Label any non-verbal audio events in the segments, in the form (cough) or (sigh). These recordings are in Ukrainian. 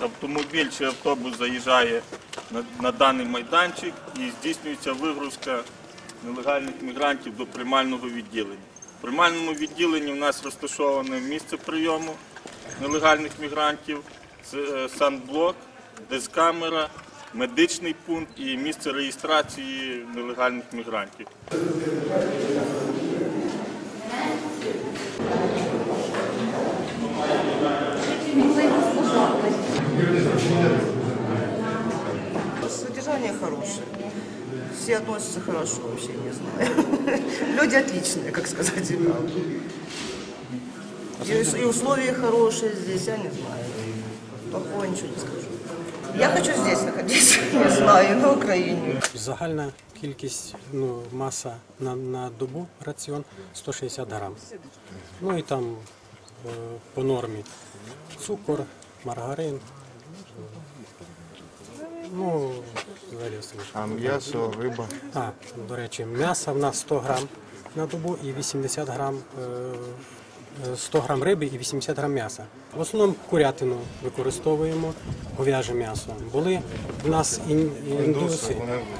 автомобіль чи автобус заїжджає на, даний майданчик і здійснюється вигрузка нелегальних мігрантів до приймального відділення. В приймальному відділенні в нас розташоване місце прийому нелегальних мігрантів, е, дискамера, медичний пункт і місце реєстрації нелегальних мігрантів. Содержание хорошее. Все относятся хорошо вообще, не знаю. (laughs) Люди отличные, как сказать. И, и условия хорошие здесь, я не знаю. Плохого ничего не скажу. Я хочу здесь находиться, (laughs) не знаю, на Украине. Загальна кількість ну, маса на, на добу раціон 160 грам. Ну і там е, по нормі цукор, маргарин. Ну. А м'ясо, риба. А, до речі, м'яса в нас 100 грам на добу і 80 грам, е, е, 100 грам риби і 80 грам м'яса. В основному курятину використовуємо, говяже м'ясо. Були в нас індуси,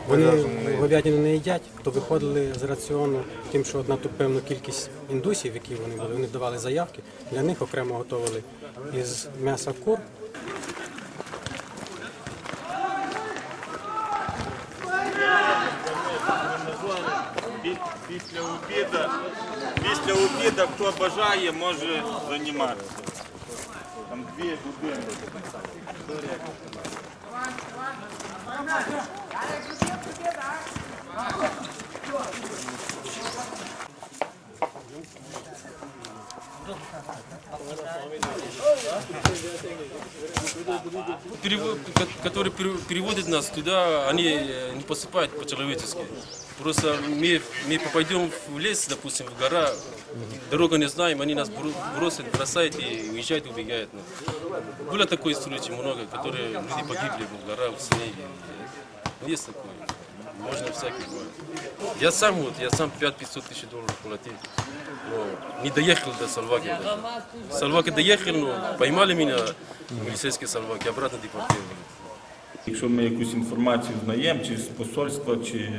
вони говядину не їдять, то виходили з раціону тим, що на ту певну кількість індусів, які вони були, вони давали заявки, для них окремо готували із м'яса кур Після обіду, після обіду, хто бажає, може займатися. Там дві години. перево- ко- которые пере- переводят нас туда, они э, не поступают по-человечески. Просто мы, мы попадем в лес, допустим, в гора, дорогу не знаем, они нас бро- бросят, бросают и уезжают, убегают. Ну, Было такое случай много, которые люди погибли в горах, в снеге. Есть такое. Можно всякое бывает. Я сам вот, я сам 5-500 тысяч долларов платил. Но не доехал до Салваки. даже. Салваки доехал, но поймали меня милицейские Салваки, обратно депортировали. Якщо ми якусь інформацію знаємо, чи з посольства, чи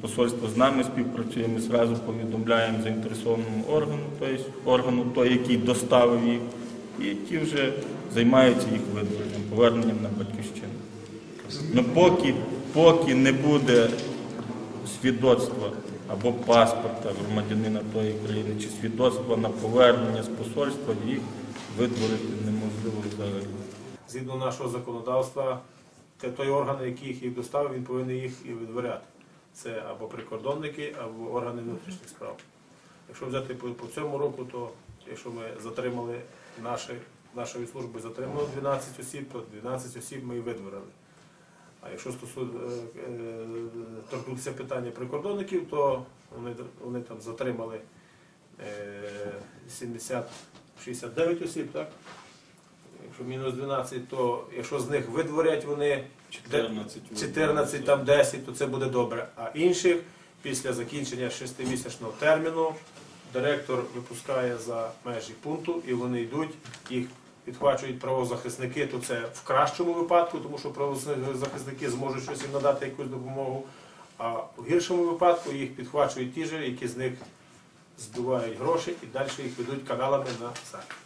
посольство з нами співпрацює, ми зразу повідомляємо заінтересованому органу, тобто органу той, який доставив їх, і ті вже займаються їх видворенням, поверненням на батьківщину. Ну поки, поки не буде свідоцтва або паспорта громадянина тої країни, чи свідоцтва на повернення з посольства, їх видворити неможливо взагалі. згідно нашого законодавства, те- той орган, який їх доставив, він повинен їх і видворяти. Це або прикордонники, або органи внутрішніх справ. Якщо взяти по, цьому року, то якщо ми затримали наші, нашою службою затримали 12 осіб, то 12 осіб ми і видворили. А якщо е, е, торкнутися питання прикордонників, то вони, вони там затримали е, 70, 69 осіб, так? Якщо мінус 12, то якщо з них видворять вони 14 14, там 10, то це буде добре. А інших після закінчення 6-місячного терміну директор випускає за межі пункту і вони йдуть, їх підхвачують правозахисники, то це в кращому випадку, тому що правозахисники зможуть щось їм надати якусь допомогу. А в гіршому випадку їх підхвачують ті ж, які з них збивають гроші і далі їх ведуть каналами на захід.